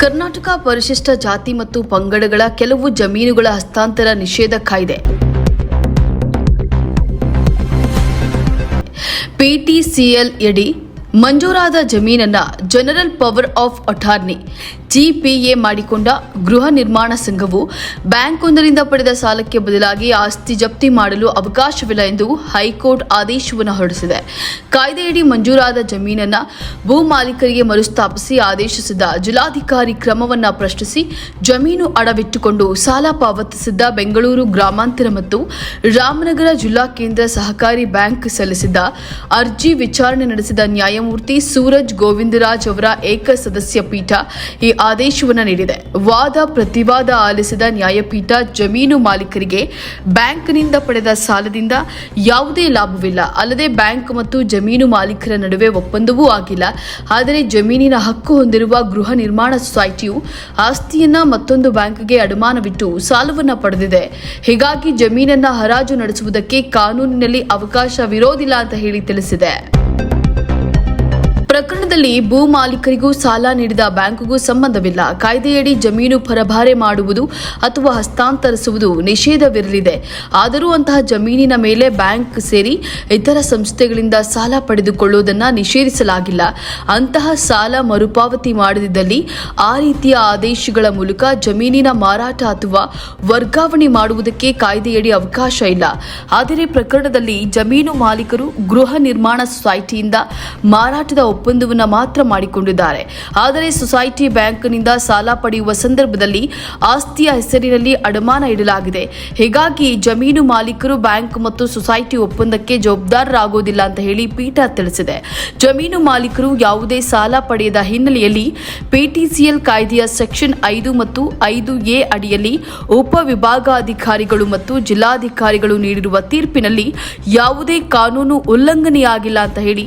ಕರ್ನಾಟಕ ಪರಿಶಿಷ್ಟ ಜಾತಿ ಮತ್ತು ಪಂಗಡಗಳ ಕೆಲವು ಜಮೀನುಗಳ ಹಸ್ತಾಂತರ ನಿಷೇಧ ಕಾಯ್ದೆ. ಪಿಟಿಸಿಎಲ್ ಯಡಿ ಮಂಜೂರಾದ ಜಮೀನನ್ನ general power of attorney, GPA ಮಾಡಿಕೊಂಡ ಗೃಹ ನಿರ್ಮಾಣ ಸಂಘವು ಬ್ಯಾಂಕ್ವೊಂದರಿಂದ ಪಡೆದ ಸಾಲಕ್ಕೆ ಬದಲಾಗಿ ಆಸ್ತಿ ಜಪ್ತಿ ಮಾಡಲು ಅವಕಾಶವಿಲ್ಲ ಎಂದು ಹೈಕೋರ್ಟ್ ಆದೇಶವನ್ನು ಹೊರಡಿಸಿದೆ. ಕಾಯ್ದೆಯಡಿ ಮಂಜೂರಾದ ಜಮೀನನ್ನ ಭೂ ಮಾಲೀಕರಿಗೆ ಮರುಸ್ಥಾಪಿಸಿ ಆದೇಶಿಸಿದ ಜಿಲ್ಲಾಧಿಕಾರಿ ಕ್ರಮವನ್ನ ಪ್ರಶ್ನಿಸಿ ಜಮೀನು ಅಡವಿಟ್ಟುಕೊಂಡು ಸಾಲ ಪಾವತಿಸಿದ್ದ ಬೆಂಗಳೂರು ಗ್ರಾಮಾಂತರ ಮತ್ತು ರಾಮನಗರ ಜಿಲ್ಲಾ ಕೇಂದ್ರ ಸಹಕಾರಿ ಬ್ಯಾಂಕ್ ಸಲ್ಲಿಸಿದ್ದ ಅರ್ಜಿ ವಿಚಾರಣೆ ನಡೆಸಿದ ನ್ಯಾಯಮೂರ್ತಿ ಸೂರಜ್ ಗೋವಿಂದರಾಜ್ ಅವರ ಏಕಸದಸ್ಯ ಪೀಠ ಈ ಆದೇಶವನ್ನು ನೀಡಿದೆ. ವಾದ ಪ್ರತಿವಾದ ಆಲಿಸಿದ ನ್ಯಾಯಪೀಠ ಜಮೀನು ಮಾಲೀಕರಿಗೆ ಬ್ಯಾಂಕ್ನಿಂದ ಪಡೆದ ಸಾಲದಿಂದ ಯಾವುದೇ ಲಾಭವಿಲ್ಲ. ಅಲ್ಲದೆ ಬ್ಯಾಂಕ್ ಮತ್ತು ಜಮೀನು ಮಾಲೀಕರ ನಡುವೆ ಒಪ್ಪಂದವೂ ಆಗಿಲ್ಲ. ಆದರೆ ಜಮೀನಿನ ಹಕ್ಕು ಹೊಂದಿರುವ ಗೃಹ ನಿರ್ಮಾಣ ಸೊಸೈಟಿಯು ಆಸ್ತಿಯನ್ನ ಮತ್ತೊಂದು ಬ್ಯಾಂಕ್ಗೆ ಅಡಮಾನವಿಟ್ಟು ಸಾಲವನ್ನು ಪಡೆದಿದೆ. ಹೀಗಾಗಿ ಜಮೀನನ್ನ ಹರಾಜು ನಡೆಸುವುದಕ್ಕೆ ಕಾನೂನಿನಲ್ಲಿ ಅವಕಾಶವಿರೋದಿಲ್ಲ ಅಂತ ಹೇಳಿ ತಿಳಿಸಿದೆ. ಪ್ರಕರಣದಲ್ಲಿ ಭೂ ಮಾಲೀಕರಿಗೂ ಸಾಲ ನೀಡಿದ ಬ್ಯಾಂಕ್ಗೂ ಸಂಬಂಧವಿಲ್ಲ. ಕಾಯ್ದೆಯಡಿ ಜಮೀನು ಪರಭಾರೆ ಮಾಡುವುದು ಅಥವಾ ಹಸ್ತಾಂತರಿಸುವುದು ನಿಷೇಧವಿರಲಿದೆ. ಆದರೂ ಅಂತಹ ಜಮೀನಿನ ಮೇಲೆ ಬ್ಯಾಂಕ್ ಸೇರಿ ಇತರ ಸಂಸ್ಥೆಗಳಿಂದ ಸಾಲ ಪಡೆದುಕೊಳ್ಳುವುದನ್ನು ನಿಷೇಧಿಸಲಾಗಿಲ್ಲ. ಅಂತಹ ಸಾಲ ಮರುಪಾವತಿ ಮಾಡದಿದ್ದಲ್ಲಿ ಆ ರೀತಿಯ ಆದೇಶಗಳ ಮೂಲಕ ಜಮೀನಿನ ಮಾರಾಟ ಅಥವಾ ವರ್ಗಾವಣೆ ಮಾಡುವುದಕ್ಕೆ ಕಾಯ್ದೆಯಡಿ ಅವಕಾಶ ಇಲ್ಲ. ಆದರೆ ಪ್ರಕರಣದಲ್ಲಿ ಜಮೀನು ಮಾಲೀಕರು ಗೃಹ ನಿರ್ಮಾಣ ಸೊಸೈಟಿಯಿಂದ ಮಾರಾಟದ ಒಪ್ಪಂದವನ್ನು ಮಾತ್ರ ಮಾಡಿಕೊಂಡಿದ್ದಾರೆ. ಆದರೆ ಸೊಸೈಟಿ ಬ್ಯಾಂಕ್ನಿಂದ ಸಾಲ ಪಡೆಯುವ ಸಂದರ್ಭದಲ್ಲಿ ಆಸ್ತಿಯ ಹೆಸರಿನಲ್ಲಿ ಅಡಮಾನ ಇಡಲಾಗಿದೆ. ಹೀಗಾಗಿ ಜಮೀನು ಮಾಲೀಕರು ಬ್ಯಾಂಕ್ ಮತ್ತು ಸೊಸೈಟಿ ಒಪ್ಪಂದಕ್ಕೆ ಜವಾಬ್ದಾರರಾಗುವುದಿಲ್ಲ ಅಂತ ಹೇಳಿ ಪೀಠ ತಿಳಿಸಿದೆ. ಜಮೀನು ಮಾಲೀಕರು ಯಾವುದೇ ಸಾಲ ಪಡೆಯದ ಹಿನ್ನೆಲೆಯಲ್ಲಿ ಪಿಟಿಸಿಎಲ್ ಕಾಯ್ದೆಯ ಸೆಕ್ಷನ್ ಐದು ಮತ್ತು ಐದು ಎ ಅಡಿಯಲ್ಲಿ ಉಪವಿಭಾಗಾಧಿಕಾರಿಗಳು ಮತ್ತು ಜಿಲ್ಲಾಧಿಕಾರಿಗಳು ನೀಡಿರುವ ತೀರ್ಪಿನಲ್ಲಿ ಯಾವುದೇ ಕಾನೂನು ಉಲ್ಲಂಘನೆಯಾಗಿಲ್ಲ ಅಂತ ಹೇಳಿ